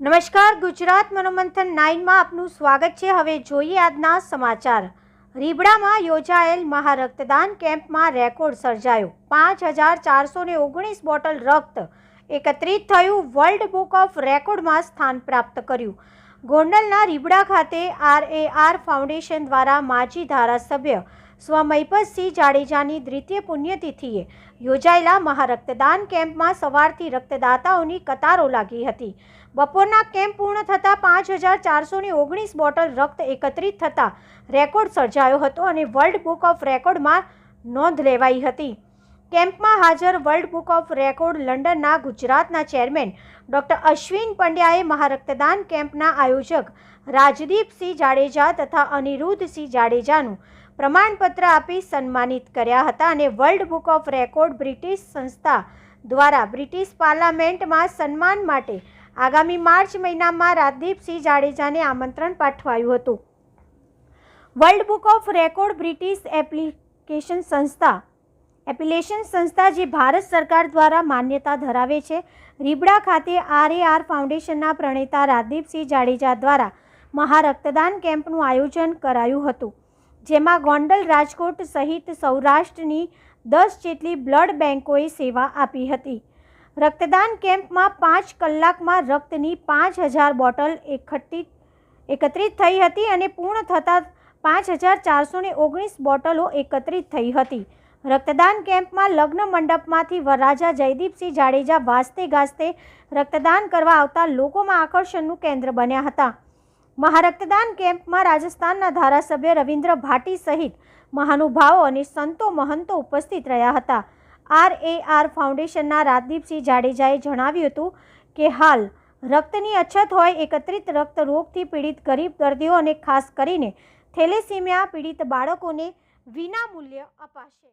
નમસ્કાર, ગુજરાત મનોમંથન નાઇનમાં આપનું સ્વાગત છે. હવે જોઈએ આજના સમાચાર. રીબડામાં યોજાયેલ મહારક્તદાન કેમ્પમાં રેકોર્ડ સર્જાયો. પાંચ હજાર ચારસો ને ઓગણીસ બોટલ રક્ત એકત્રિત થયું. વર્લ્ડ બુક ઓફ રેકોર્ડમાં સ્થાન પ્રાપ્ત કર્યું. ગોંડલના રીબડા ખાતે આર એ આર ફાઉન્ડેશન દ્વારા માજી ધારાસભ્ય સ્વ મહિપતસિંહ જાડેજાની દ્વિતીય પુણ્યતિથિએ યોજાયેલા મહારક્તદાન કેમ્પમાં સવારથી રક્તદાતાઓની કતારો લાગી હતી. બપોરના કેમ્પ પૂર્ણ થતાં પાંચ હજાર ચારસો ને ઓગણીસ બોટલ રક્ત એકત્રિત થતાં રેકોર્ડ સર્જાયો હતો અને વર્લ્ડ બુક ઓફ રેકોર્ડમાં નોંધ લેવાઈ હતી. કેમ્પમાં હાજર વર્લ્ડ બુક ઓફ રેકોર્ડ લંડનના ગુજરાતના ચેરમેન ડૉક્ટર અશ્વિન પંડ્યાએ મહારક્તદાન કેમ્પના આયોજક રાજદીપસિંહ જાડેજા તથા અનિરુદ્ધસિંહ જાડેજાનું પ્રમાણપત્ર આપી સન્માનિત કર્યા હતા અને world book of record British સંસ્થા દ્વારા બ્રિટિશ પાર્લામેન્ટમાં સન્માન માટે આગામી માર્ચ મહિનામાં રાજદીપસિંહ જાડેજાને આમંત્રણ પાઠવાયું હતું. World book of record British application સંસ્થા એપ્લિકેશન સંસ્થા જે ભારત સરકાર દ્વારા માન્યતા ધરાવે છે, રીબડા ખાતે આરએઆર ફાઉન્ડેશનના પ્રણેતા રાજદીપસિંહ જાડેજા દ્વારા મહારક્તદાન કેમ્પનું આયોજન કરાયું હતું. જેમાં ગોંડલ રાજકોટ સહિત સૌરાષ્ટ્રની દસ જેટલી બ્લડ બેન્કોએ સેવા આપી હતી. રક્તદાન કેમ્પમાં પાંચ કલાકમાં રક્તની પાંચ હજાર બોટલ એકઠી, એકત્રિત થઈ હતી અને પૂર્ણ થતાં પાંચ હજાર ચારસો ને ઓગણીસ બોટલો એકત્રિત થઈ હતી. રક્તદાન કેમ્પમાં લગ્ન મંડપમાંથી વરરાજા જયદીપસિંહ જાડેજા વાસ્તે ગાસ્તે રક્તદાન કરવા આવતા લોકોમાં આકર્ષણનું કેન્દ્ર બન્યા હતા. મહારક્તદાન કેમ્પમાં રાજસ્થાનના ધારાસભ્ય રવિન્દ્ર ભાટી સહિત મહાનુભાવો અને સંતો મહંતો ઉપસ્થિત રહ્યા હતા. આર એ આર ફાઉન્ડેશનના રાજદીપસિંહ જાડેજાએ જણાવ્યું હતું કે, હાલ રક્તની અછત હોય એકત્રિત રક્ત રોગથી પીડિત ગરીબ દર્દીઓ અને ખાસ કરીને થેલેસીમિયા પીડિત બાળકોને વિના મૂલ્ય અપાશે.